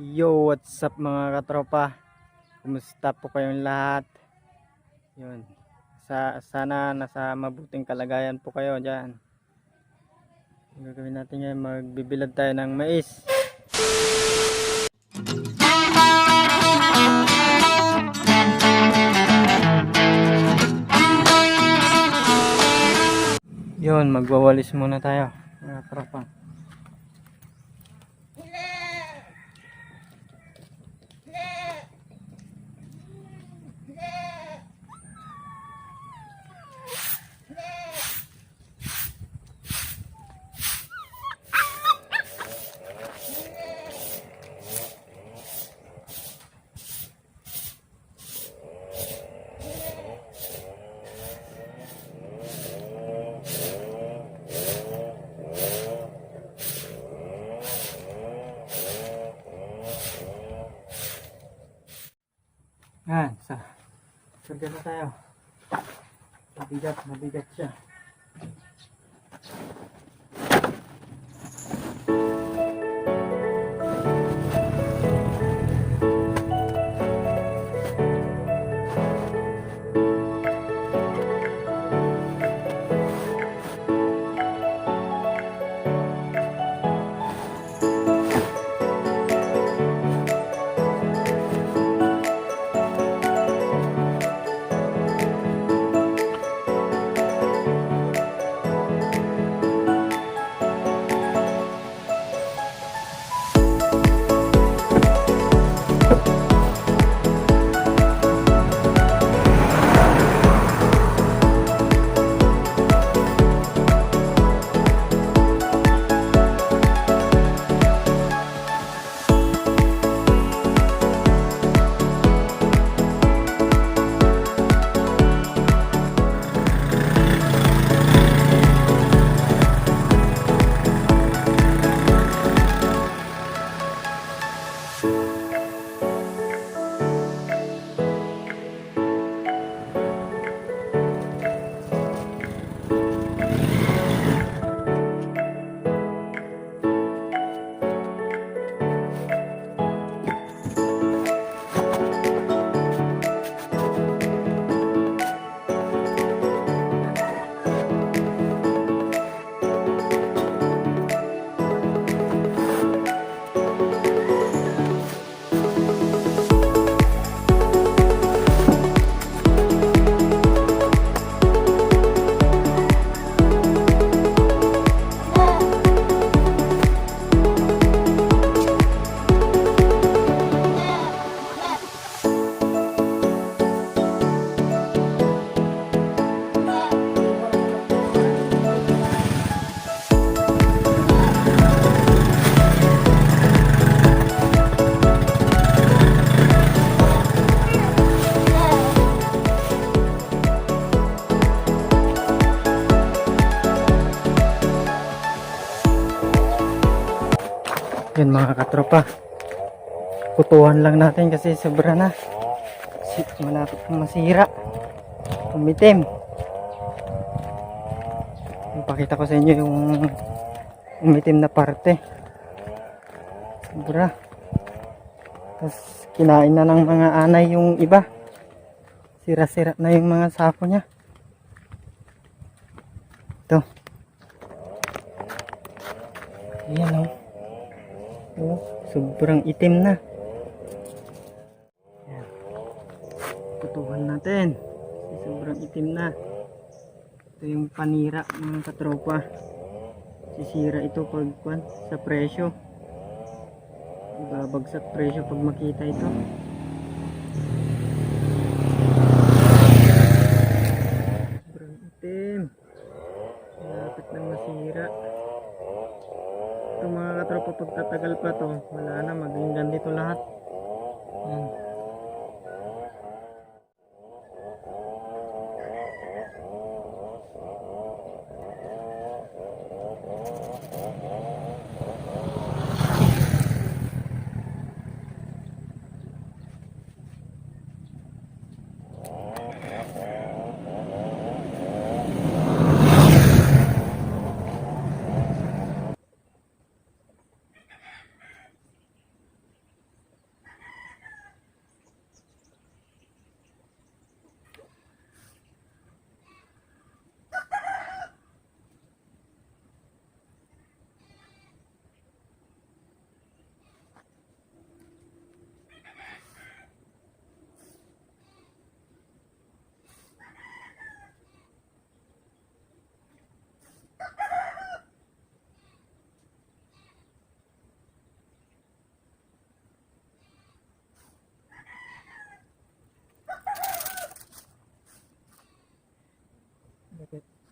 Yo, what's up mga katropa? Kumusta po kayong lahat? Yun. Sa, sana nasa mabuting kalagayan po kayo dyan. Ang gagawin natin ngayon, magbibilad tayo ng mais. Yun, magwawalis muna tayo mga tropa. Yan, sa Surga na tayo. Mabigat, mabigat siya. Yan mga katropa. Putuhan lang natin kasi sobra na. Malapit na masira. Umitim. Ipakita ko sa inyo yung umitim na parte. Sobra. Tapos kinain na ng mga anay yung iba. Sira-sira na yung mga sako niya. Ito. Ayan oh. Oh, sobrang itim na. Ayan. Putuhan natin. Sobrang itim na. Ito yung panira mga katropa. Sisira ito pag kwan, sa presyo. Babagsak presyo pag makita ito. Sobrang itim. Malapit na masira. Ito mga katropa pag tatagal pa to, wala na maging ganito lahat. Yan.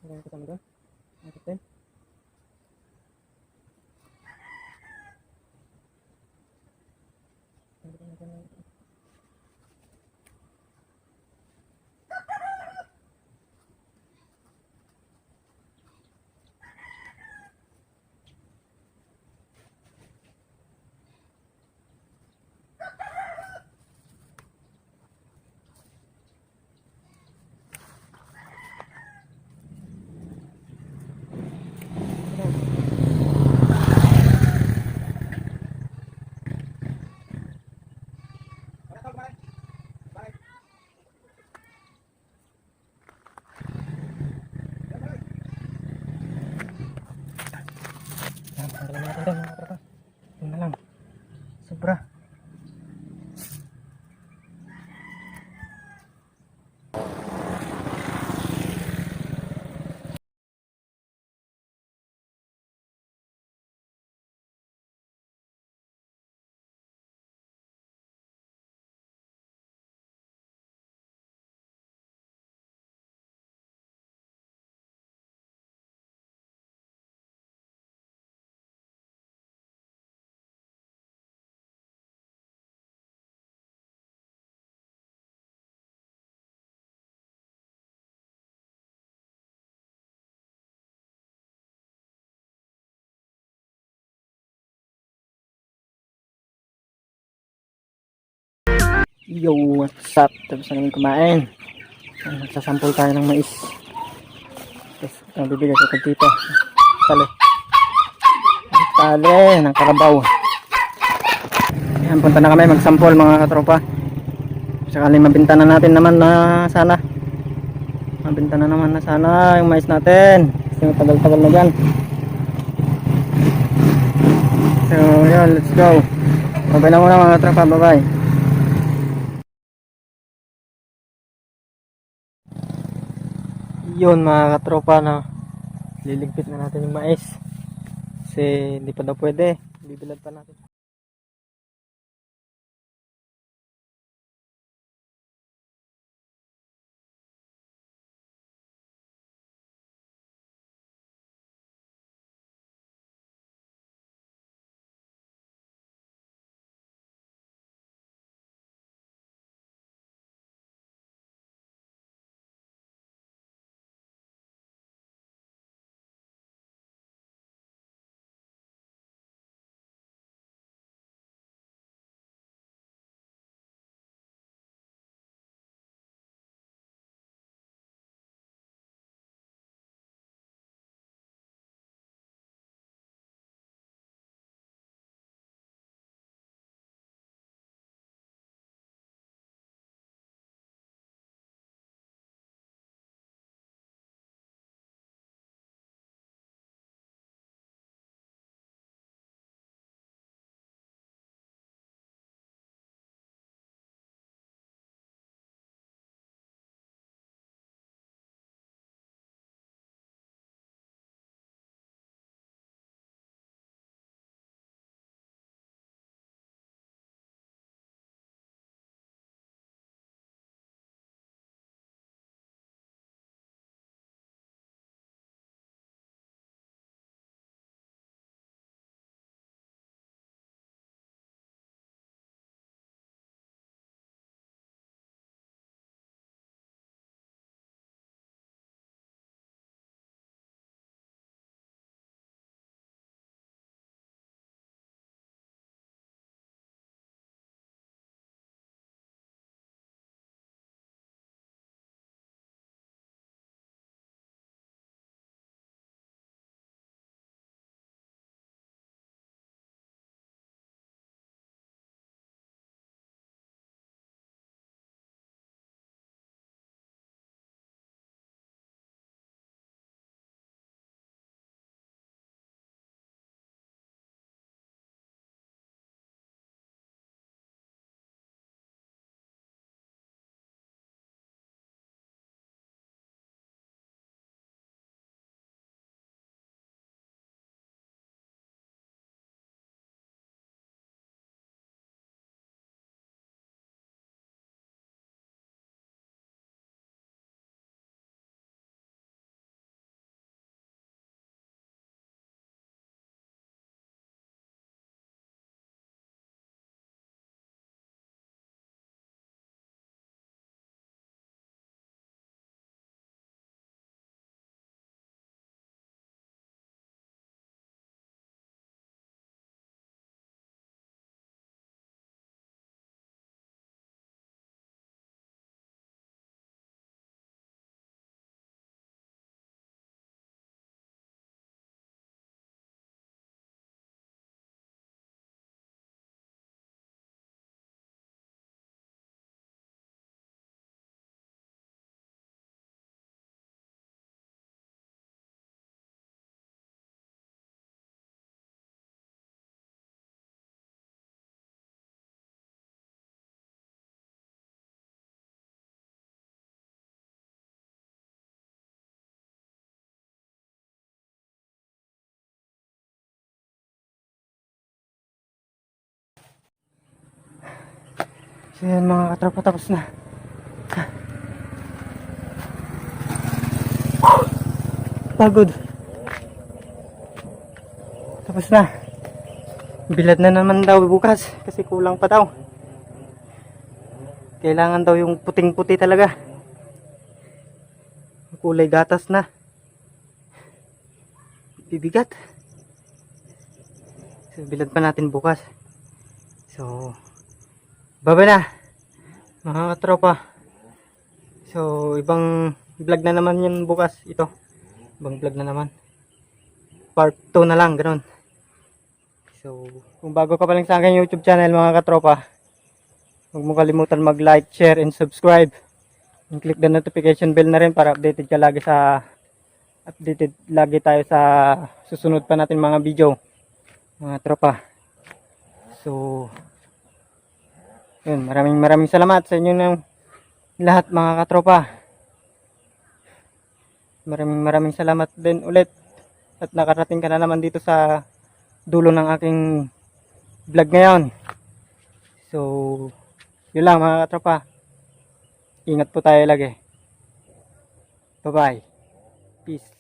Meron kasama doon? Ang kapten? Yan, tanggalin natin doon mga tropa. Yun na lang. Sobra. Yo, what's up? Tapos na namin kumain. Nagsasampol tayo ng mais. Tapos, ang bibigay ko kay tito. Tali. Tali, ng karabaw. Yan, punta na kami magsampol mga katropa. Sakaling mabinta na natin naman na sana. Mabinta na naman na sana yung mais natin. Kasi tagal-tagal na dyan. So, yun, let's go. Bye-bye na muna mga katropa. Bye-bye. Yun mga katropa na liligpit na natin yung mais. Kasi hindi pa daw pwede. Bibilad pa natin So yan mga katropa, tapos na. Pagod. Tapos na. Bilad na naman daw bukas kasi kulang pa daw. Kailangan daw yung puting-puti talaga. Kulay gatas na. Bibigat. So, bilad pa natin bukas. So, baba na. Mga katropa. So, ibang vlog na naman yun bukas. Ito. Ibang vlog na naman. Part 2 na lang, ganun. So, kung bago ka pa lang sa aking YouTube channel mga katropa, huwag mo kalimutan mag-like, share, and subscribe. And click the notification bell na rin para updated ka lagi sa updated lagi tayo sa susunod pa natin mga video mga tropa. So, yun, maraming maraming salamat sa inyo ng lahat mga katropa. Maraming maraming salamat din ulit at nakarating ka na naman dito sa dulo ng aking vlog ngayon. So, yun lang mga katropa. Ingat po tayo lagi. Bye-bye. Peace.